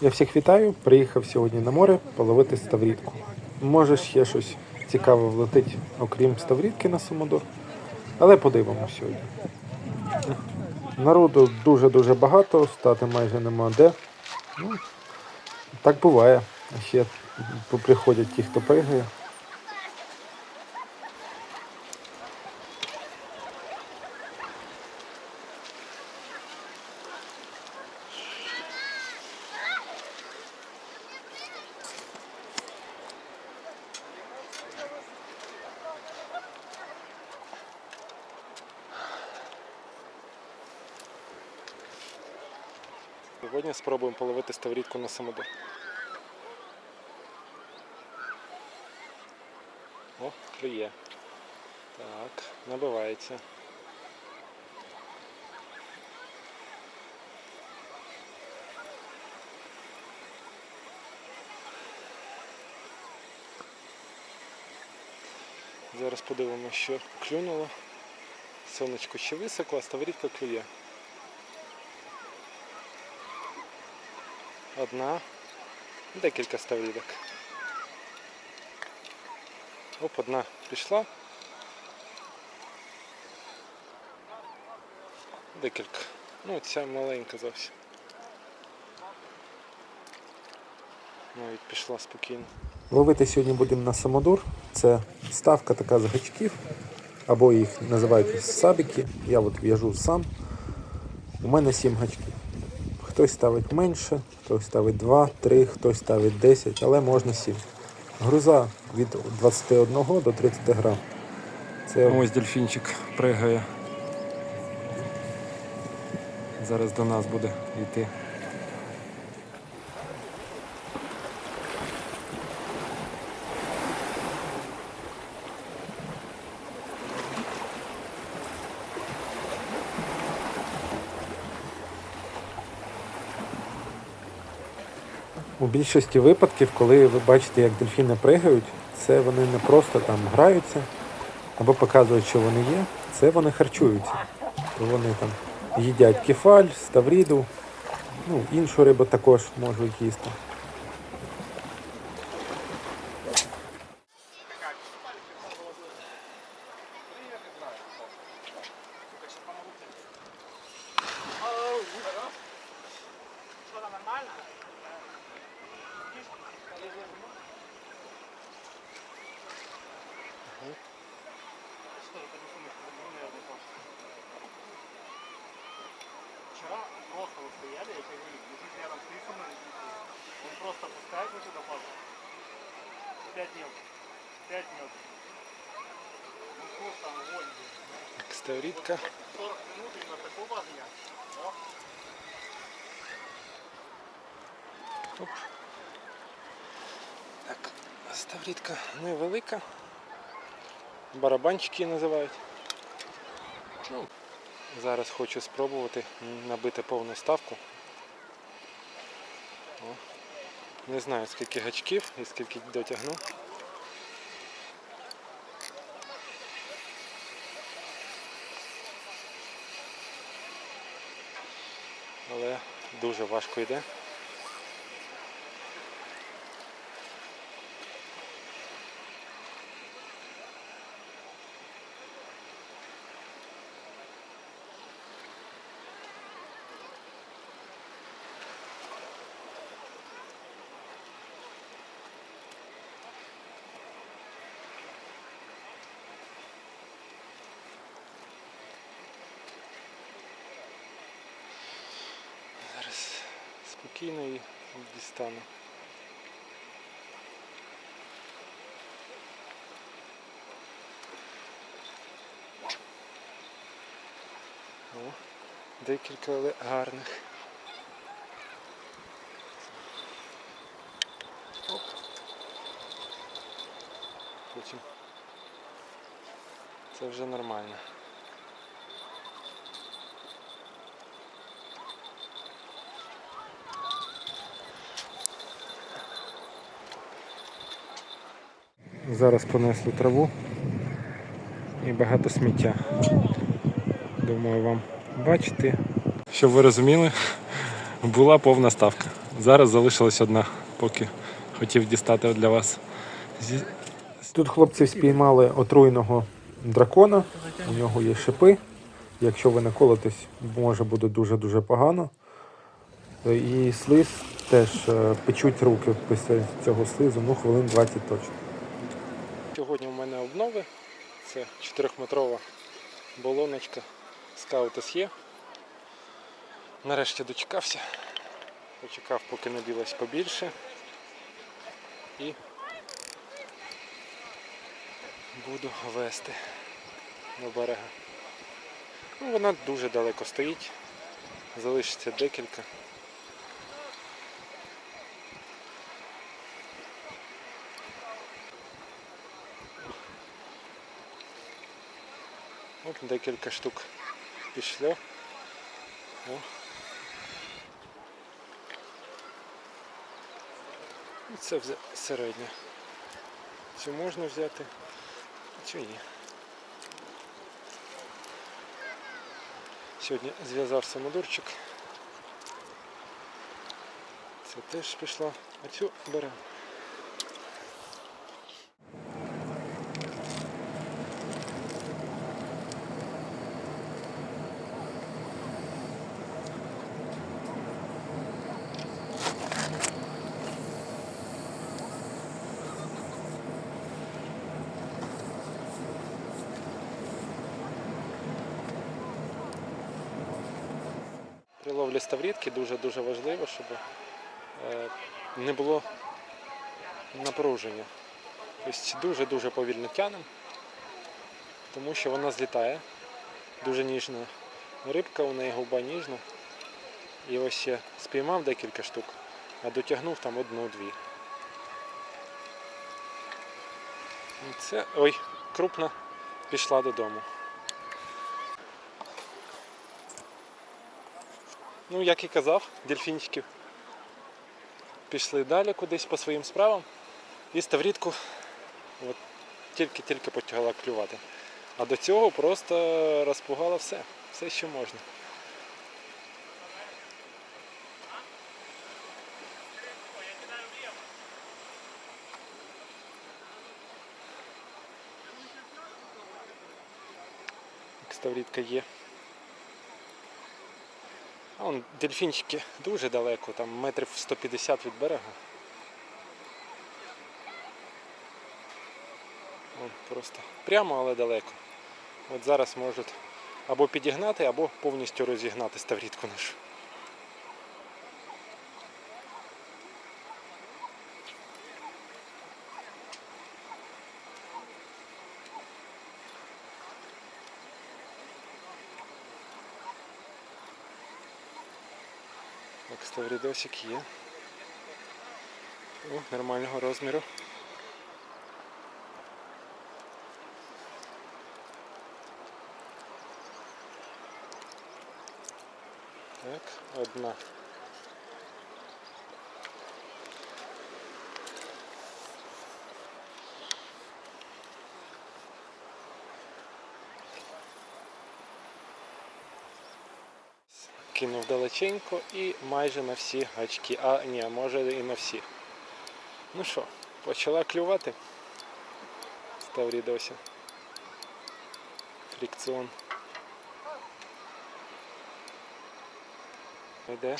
Я всіх вітаю. Приїхав сьогодні на море половити ставрідку. Може ще щось цікаве влетить, окрім ставрідки на Самодор. Але подивимося сьогодні. Народу дуже-дуже багато, стати майже нема де. Ну, так буває. Ще приходять ті, хто пригає. Сьогодні спробуємо половити ставрідку на самодор. О, клює. Так, набивається. Зараз подивимося, що клюнуло. Сонечко ще високо, а ставрідка клює. Одна, декілька ставрідок. Оп, одна пішла. Декілька. Ну, ця маленька зовсім. Навіть пішла спокійно. Ловити сьогодні будемо на самодур. Це ставка така з гачків, або їх називають сабіки. Я от в'яжу сам. У мене 7 гачків. Хтось ставить менше, хтось ставить 2, 3, хтось ставить 10, але можна 7. Груза від 21 до 30 грам. Це Ось дельфінчик пригає. Зараз до нас буде йти. У більшості випадків, коли ви бачите, як дельфіни пригають, це вони не просто там граються або показують, що вони є, це вони харчуються. То вони там їдять кефаль, ставріду, ну, іншу рибу також можуть їсти. 5 мелких. 5 мелких. Ну, ставритка. 40 минут именно такого огня. Оп. Так, ставритка невелика. Барабанчики називають. Ну. Зараз хочу спробувати набити повну ставку. О. Не знаю скільки гачків і скільки дотягну. Але дуже важко йде. Зараз спокійно і дістану. О, декілька але гарних. Потім. Це вже нормально. Зараз понесли траву і багато сміття. Думаю, вам бачити. Щоб ви розуміли, була повна ставка. Зараз залишилась одна, поки хотів дістати для вас. Тут хлопці спіймали отруйного дракона. У нього є шипи. Якщо ви наколитесь, може буде дуже-дуже погано. І слиз теж е, печуть руки після цього слизу, ну хвилин 20 точно. Сьогодні у мене обнови. Це 4-метрова болоночка Scout SE. Нарешті дочекався. Почекав, поки набілась побільше. І буду вести до берега. Ну, вона дуже далеко стоїть. Залишиться декілька. От декілька штук пішло. О. І це вже середня. Цю можна взяти, цю ні. Сьогодні зв'язав самодурчик. Це теж пішла, а цю беремо. Ловлі ставрідки дуже-дуже важливо, щоб е, не було напруження. Тобто дуже-дуже повільно тянемо, тому що вона злітає. Дуже ніжна рибка, у неї губа ніжна. І ось я спіймав декілька штук, а дотягнув там одну-дві. Це, ой, крупна пішла додому. Ну, як і казав, дельфінчиків пішли далі кудись по своїм справам. І ставрідку тільки-тільки почала клювати. А до цього просто розпугала все, все, що можна. Ставрідка є. А вон дельфінчики дуже далеко, там метрів 150 від берега. Вон просто прямо, але далеко. От зараз можуть або підігнати, або повністю розігнати ставрідку нашу. Ставрідосик є. О, нормального розміру. Так, одна. Кинув далеченько і майже на всі гачки. А ні, може і на всі. Ну що, почала клювати. Ставрідося. Фрікціон. Йде.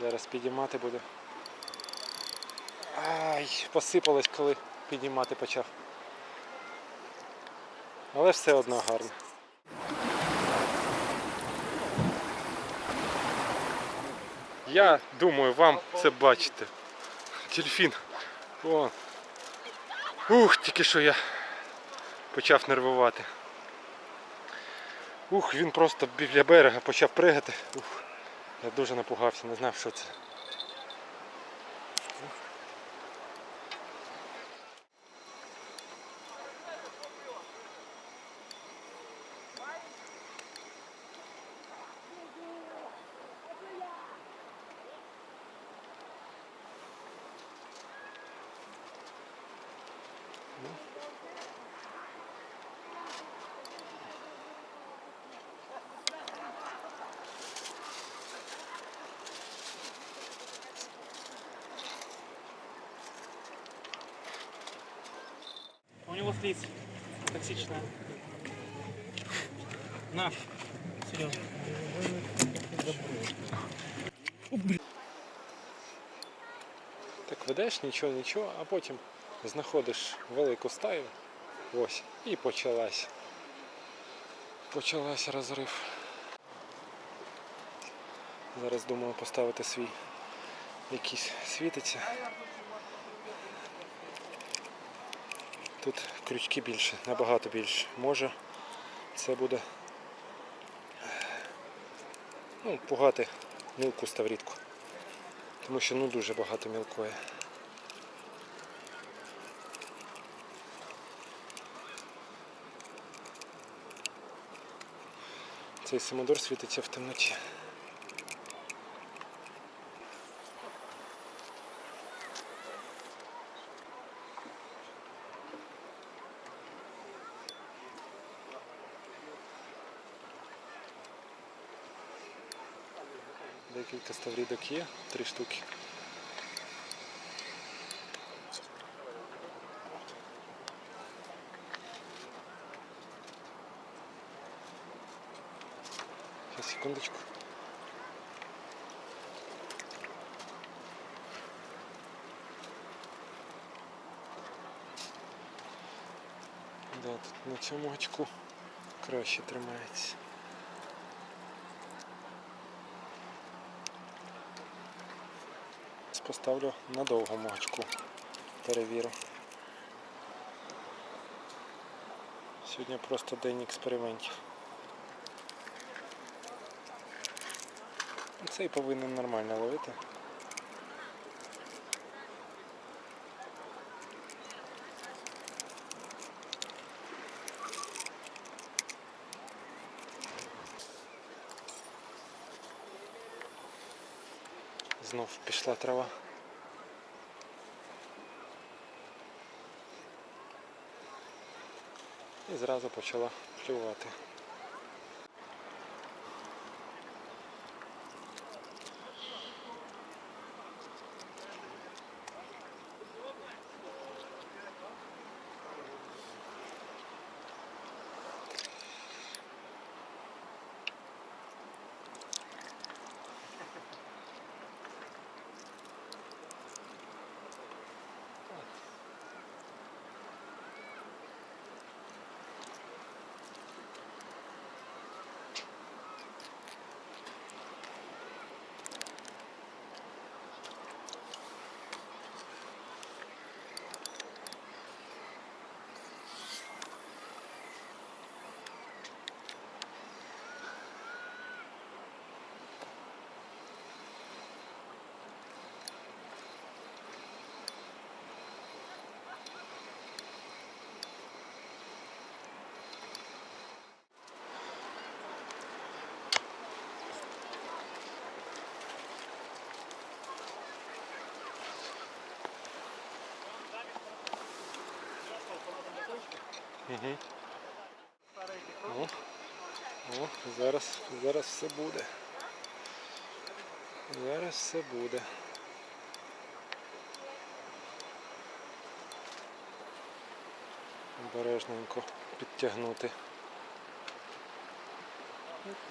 Зараз підіймати буде. Ай, посипалось, коли піднімати почав. Але все одно гарно. Я думаю, вам це бачите. Дельфін. О. Ух, тільки що я почав нервувати. Ух, він просто біля берега почав пригати. Ух, я дуже напугався, не знав, що це. Слизь токсичная. На, серьезно. Так ведеш, нічого, нічого, а потім знаходиш велику стаю. Ось, і почалась. Почалась розрив. Зараз думаю поставити свій якийсь світиться. Тут крючки більше, набагато більше. Може це буде ну, пугати мілку ставрідку. Тому що ну дуже багато мілкої. Цей самодор світиться в темноті. Декілька ставрідок є, три штуки. Сейчас, секундочку. Да, тут на цьому очку краще тримається. Поставлю на довгому очку. Перевірю. Сьогодні просто день експериментів. Цей повинен нормально ловити. Знов пішла трава. Зразу почала клювати. Угу. О, о, зараз, зараз все буде. Зараз все буде. Обережненько підтягнути.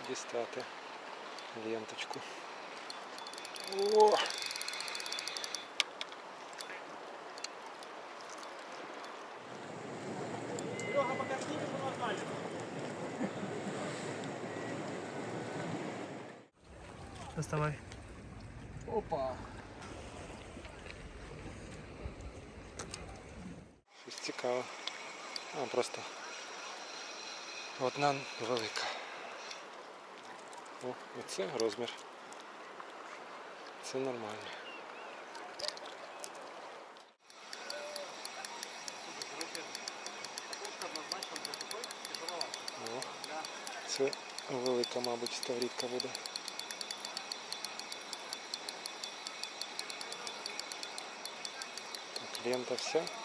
Дістати ленточку. О! Серега, пока снимешь, он отвалит. Доставай. Опа. Щось цікаве. А, просто одна велика. О, оце розмір. Це нормально. О, це велика, мабуть, ставрідка буде. Так, лента вся.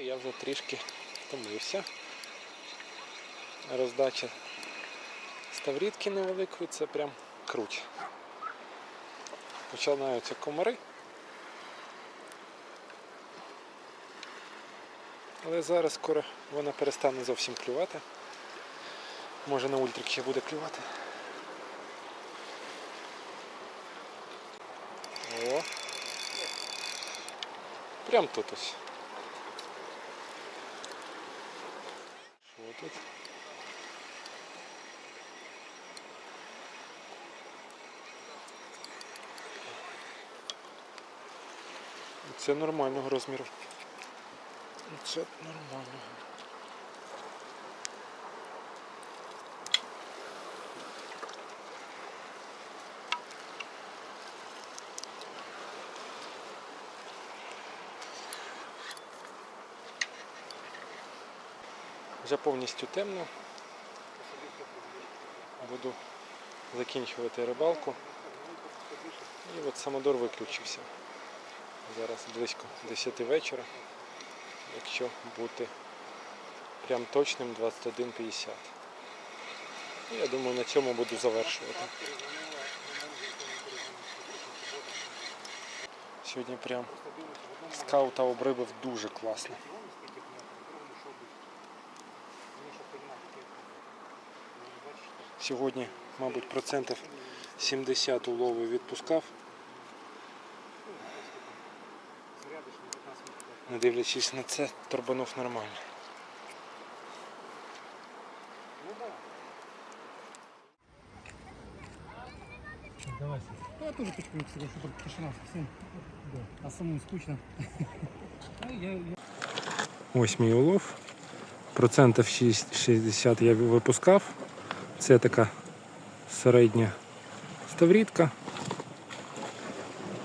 Я вже трішки втомився. Роздача ставрідки невеликої, це прям круть. Починаються комари. Але зараз скоро вона перестане зовсім клювати. Може на ультрик ще буде клювати. О. Прям тут ось. Тут? Це нормального розміру. Це нормально. Вже повністю темно. Буду закінчувати рибалку. І от самодор виключився. Зараз близько 10 вечора. Якщо бути прям точним 21.50. Я думаю, на цьому буду завершувати. Сьогодні прям скаута обрибив дуже класно. Сьогодні, мабуть, процентів 70 улови відпускав. Не дивлячись на це, торбанув нормально. Давай. Я тоже потихоньку соглашу, только тишина совсем. Да. А самому скучно. Я... Ось мій улов. Процентів 6 60 я випускав. Це така середня ставрідка.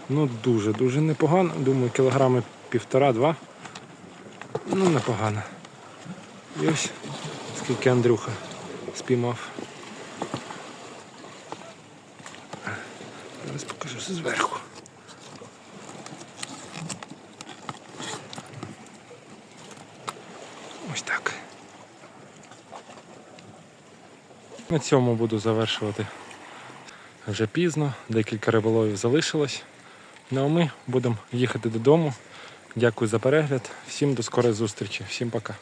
Ну дуже-дуже непогано. Думаю, кілограми півтора-два. Ну, непогано. І ось скільки Андрюха спіймав. Зараз покажу зверху. Ось так. На цьому буду завершувати. Вже пізно, декілька риболовів залишилось. Ну а ми будемо їхати додому. Дякую за перегляд. Всім до скорої зустрічі. Всім пока.